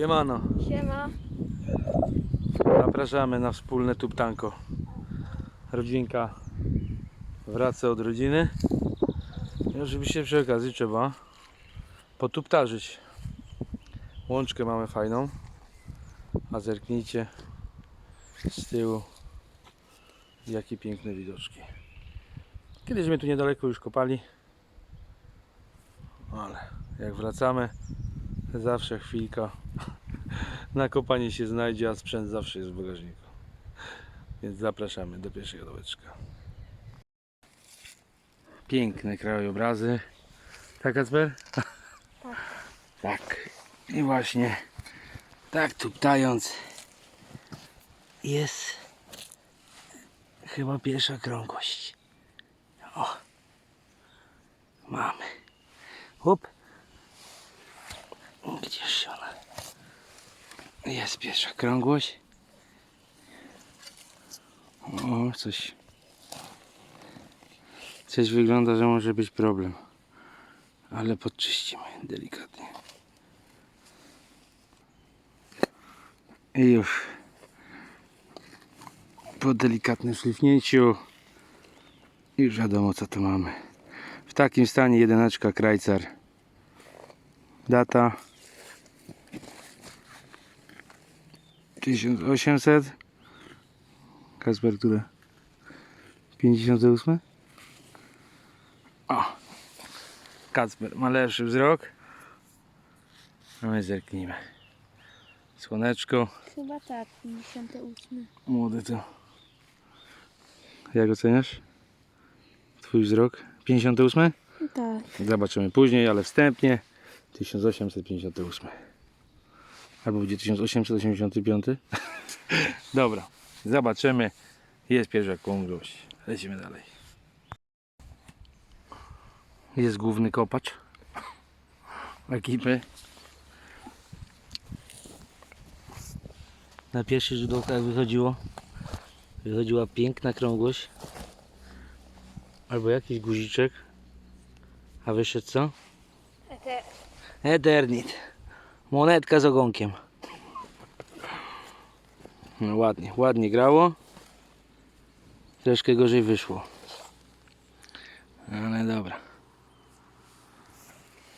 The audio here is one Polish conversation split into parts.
Siemano, Siema. zapraszamy na wspólne tuptanko. Rodzinka wraca od rodziny. I oczywiście przy okazji trzeba potuptarzyć. Łączkę mamy fajną, a zerknijcie z tyłu jakie piękne widoczki. Kiedyś my tu niedaleko już kopali, ale jak wracamy zawsze chwilka na kopanie się znajdzie, a sprzęt zawsze jest w bagażniku. Więc zapraszamy do pierwszego dołeczka. Piękne krajobrazy. Tak, Kacper? Tak. Tak. I właśnie tak tuptając jest chyba pierwsza krągłość. O. Mamy. Hop. Gdzież ona? Jest pierwsza krągłość. O, coś. Coś wygląda, że może być problem. Ale podczyścimy delikatnie. I już. Po delikatnym szlifnięciu już wiadomo co tu mamy. W takim stanie jedyneczka Krajcar. Data 1800 Kasper, które? 58? O! Kacper ma lepszy wzrok. A my zerknijmy. Słoneczko. Chyba tak, 58. Młody to. Jak oceniasz? Twój wzrok? 58? Tak. Zobaczymy później, ale wstępnie 1858. Albo będzie 1885. Dobra, zobaczymy. Jest pierwsza krągłość. Lecimy dalej. Jest główny kopacz ekipy. Na pierwszy rzut oka jak wychodziło, wychodziła piękna krągłość. Albo jakiś guziczek. A wyszedł co? Te, Eternit. Monetka z ogonkiem. No ładnie, ładnie grało. Troszkę gorzej wyszło. Ale dobra.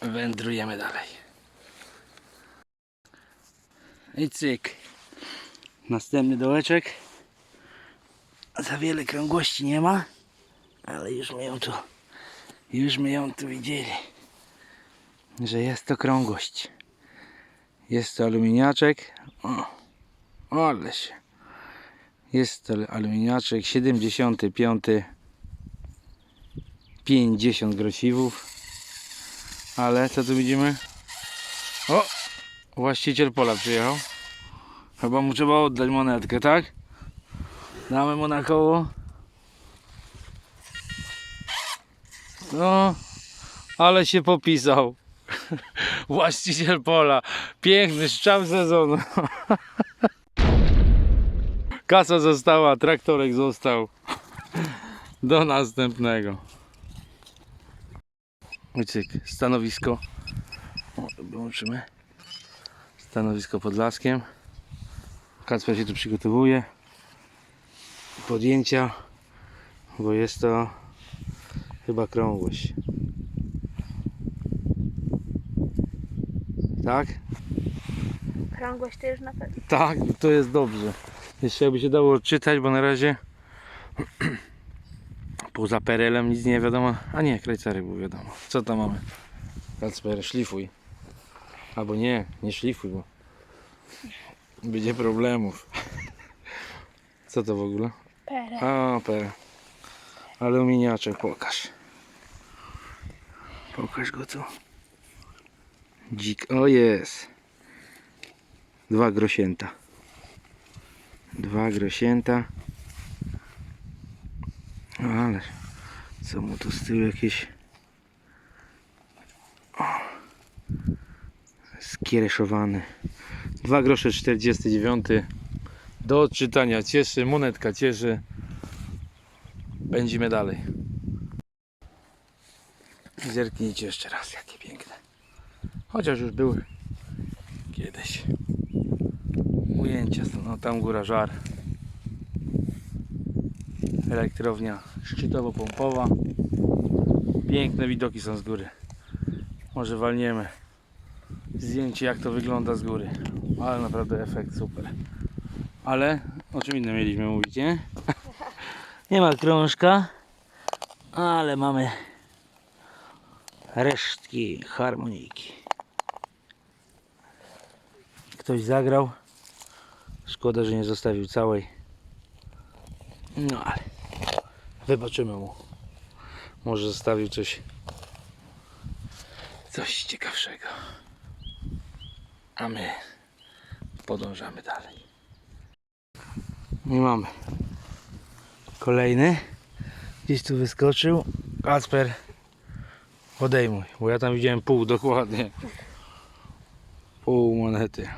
Wędrujemy dalej. I cyk. Następny dołeczek. Za wiele krągłości nie ma, ale już my ją tu, już my ją tu widzieli że jest to krągłość. Jest to aluminiaczek. O, ale się. Jest to aluminiaczek 75. 50 grosiwów. Ale co tu widzimy? O! Właściciel pola przyjechał. Chyba mu trzeba oddać monetkę, tak? Damy mu na koło. No, ale się popisał. Właściciel pola. Piękny szczał sezonu. Kasa została, traktorek został. Do następnego. Uciek, stanowisko. O, wyłączymy. Stanowisko pod laskiem. Kacper się tu przygotowuje. Podjęcia, bo jest to chyba krągłość. Tak? krągłość to już na pewno. Tak, to jest dobrze. Jeszcze jakby się dało czytać, bo na razie poza perelem nic nie wiadomo. A nie, krajcary było wiadomo. Co tam mamy? Kacper, szlifuj. Albo nie, nie szlifuj, bo będzie problemów. Co to w ogóle? Pere. A, per. Aluminiaczek, pokaż. Pokaż go tu. Dzik, o jest. Dwa grosięta. Dwa grosięta. Ale co mu tu z tyłu jakieś o, skiereszowany. Dwa grosze 49. Do odczytania cieszy, monetka cieszy. Będziemy dalej. Zerknijcie jeszcze raz, jakie piękne. Chociaż już były kiedyś. Ujęcia no tam góra żar. Elektrownia szczytowo-pompowa. Piękne widoki są z góry. Może walniemy zdjęcie jak to wygląda z góry. Ale naprawdę efekt super. Ale o czym innym mieliśmy mówić, nie? Nie ma krążka, ale mamy resztki harmoniki. Ktoś zagrał. Szkoda, że nie zostawił całej. No ale wybaczymy mu. Może zostawił coś coś ciekawszego. A my podążamy dalej. Nie mamy. Kolejny. Gdzieś tu wyskoczył. Kacper. Odejmuj, bo ja tam widziałem pół dokładnie. Pół monety.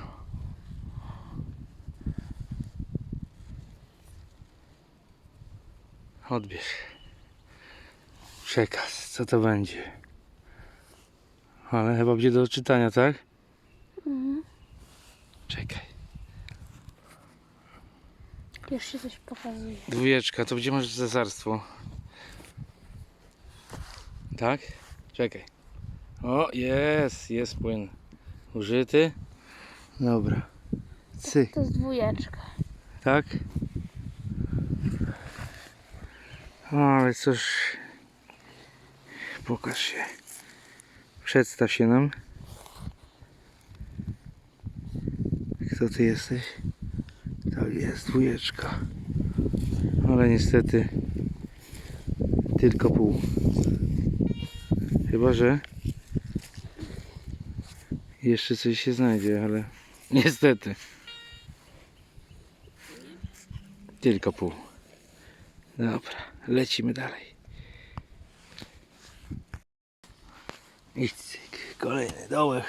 Odbierz. Przekaz, co to będzie? Ale chyba będzie do czytania, tak? Czekaj. Już się coś pokazuje. Dwójeczka, to gdzie masz cesarstwo? Tak? Czekaj. O, jest, jest płyn. Użyty. Dobra. Cyk, To jest dwójeczka. tak? O, ale cóż. Pokaż się. Przedstaw się nam. Kto ty jesteś? Tak jest, dwójeczka. Ale niestety tylko pół. Chyba, że jeszcze coś się znajdzie, ale niestety tylko pół. Dobra, lecimy dalej. I cyk, kolejny dołek.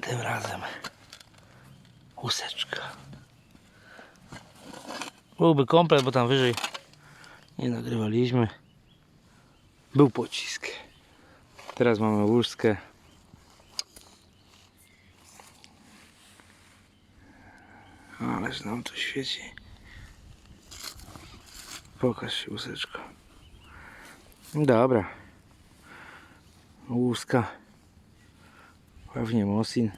Tym razem łuseczka. Byłby komplet, bo tam wyżej nie nagrywaliśmy. Był pocisk. Teraz mamy łuskę. Ależ nam to świeci. Pokaż się łuseczko. Dobra. Łuska. Pewnie Mosin.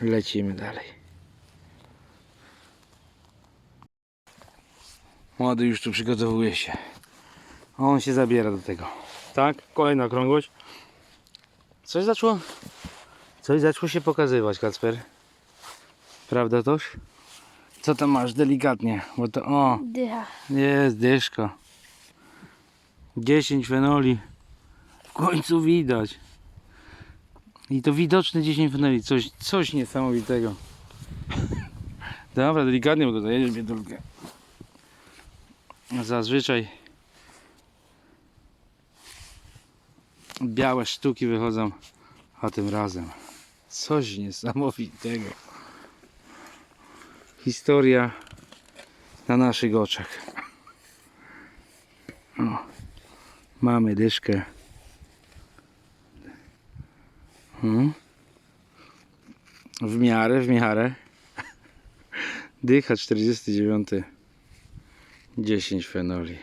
Lecimy dalej. Młody już tu przygotowuje się. On się zabiera do tego. Tak? Kolejna okrągłość. Coś zaczęło? Coś zaczęło się pokazywać, Kacper. Prawda toż? Co tam masz delikatnie? Bo to o, Dycha. jest dyszka. 10 fenoli. W końcu widać. I to widoczne 10 fenoli. Coś, coś niesamowitego. Dobra, delikatnie, bo to jedziesz biedulkę. Zazwyczaj białe sztuki wychodzą, a tym razem coś niesamowitego. Historia na naszych oczach. O, mamy dyszkę. Hmm. W miarę, w miarę. Dycha 49. 10 fenoli.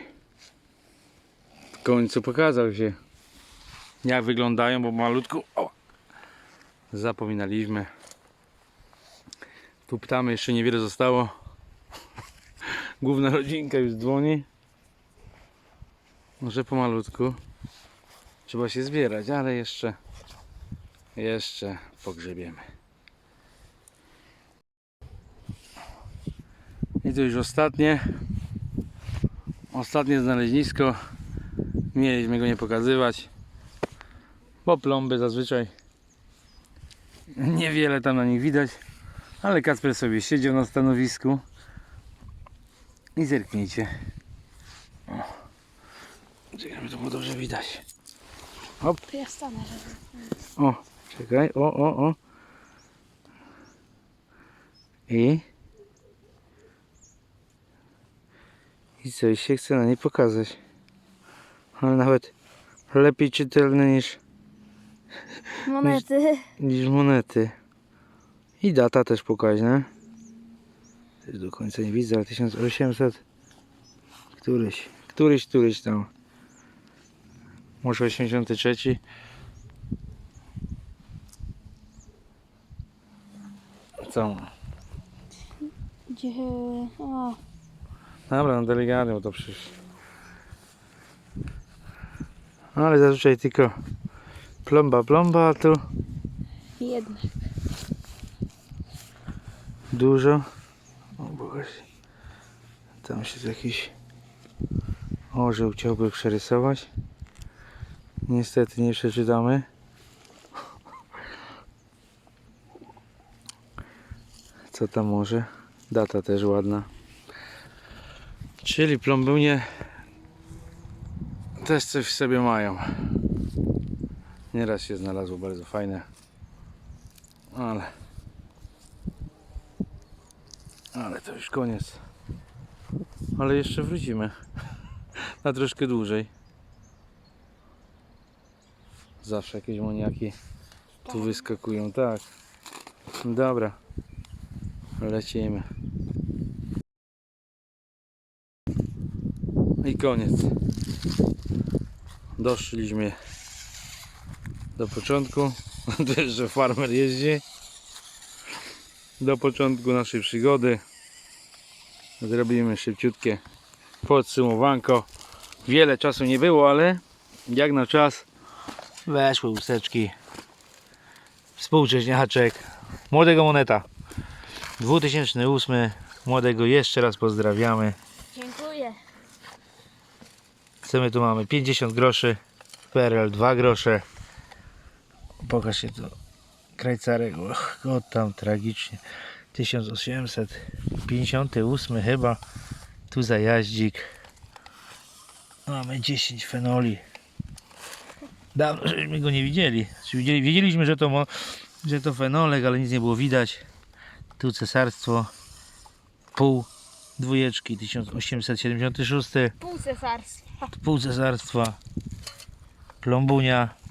W końcu pokazał się jak wyglądają, bo malutku o, zapominaliśmy. Tu ptamy, jeszcze niewiele zostało. Główna rodzinka już dzwoni. Może pomalutku. Trzeba się zbierać, ale jeszcze jeszcze pogrzebiemy. I to już ostatnie. Ostatnie znalezisko. Mieliśmy go nie pokazywać. Bo plomby zazwyczaj niewiele tam na nich widać. Ale Kacper sobie siedział na stanowisku. I zerknijcie. Żeby to było dobrze widać. To ja stanę, żeby... O, czekaj, o, o, o. I. I coś się chce na niej pokazać. Ale nawet lepiej czytelne niż Monety. niż monety. I data też pokaźna. Też do końca nie widzę, ale 1800. Któryś, któryś, któryś tam. Może 83. Co? Gdzie... O, Dobra, no delikatnie, bo to przecież... No, Ale zazwyczaj tylko plomba, plomba, a tu jednak. Dużo. O Boże. Tam się jakiś orzeł chciałby przerysować. Niestety nie przeczytamy. Co tam może? Data też ładna. Czyli plombunie też coś w sobie mają. Nieraz się znalazło bardzo fajne. Ale ale to już koniec. Ale jeszcze wrócimy. Na troszkę dłużej. Zawsze jakieś moniaki tu wyskakują, tak. Dobra. Lecimy. I koniec. Doszliśmy do początku. Też, że farmer jeździ. Do początku naszej przygody. Zrobimy szybciutkie podsumowanko. Wiele czasu nie było, ale jak na czas weszły łuseczki. Współcześniaczek. Młodego moneta. 2008. Młodego jeszcze raz pozdrawiamy. Dziękuję. Co my tu mamy? 50 groszy. PRL 2 grosze. Pokaż się to. Krajcarek. Och, o tam tragicznie. 1858 chyba. Tu zajaździk. Mamy 10 fenoli. Dawno żeśmy go nie widzieli. Widzieli wiedzieliśmy, że to, że to fenolek, ale nic nie było widać. Tu cesarstwo. Pół dwójeczki 1876 Pół cesarstwa. pół cesarstwa, plombunia.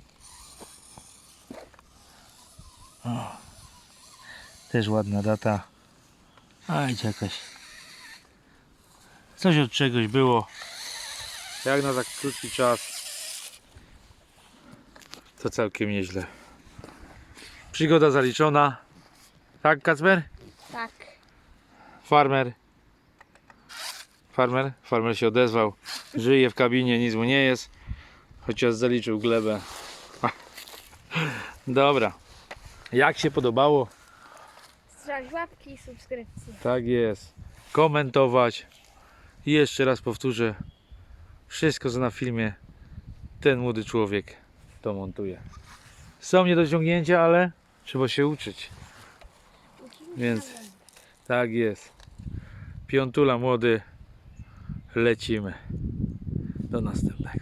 Też ładna data. A jakaś. Coś od czegoś było. Jak na tak krótki czas. To całkiem nieźle. Przygoda zaliczona. Tak, Kacper? Tak. Farmer. Farmer? Farmer się odezwał. Żyje w kabinie, nic mu nie jest. Chociaż zaliczył glebę. Dobra. Jak się podobało? Strzelać łapki i subskrypcje. Tak jest. Komentować. I jeszcze raz powtórzę. Wszystko co na filmie ten młody człowiek to montuje. Są niedociągnięcia, ale trzeba się uczyć. Więc tak jest. Piątula młody. Lecimy. Do następnego.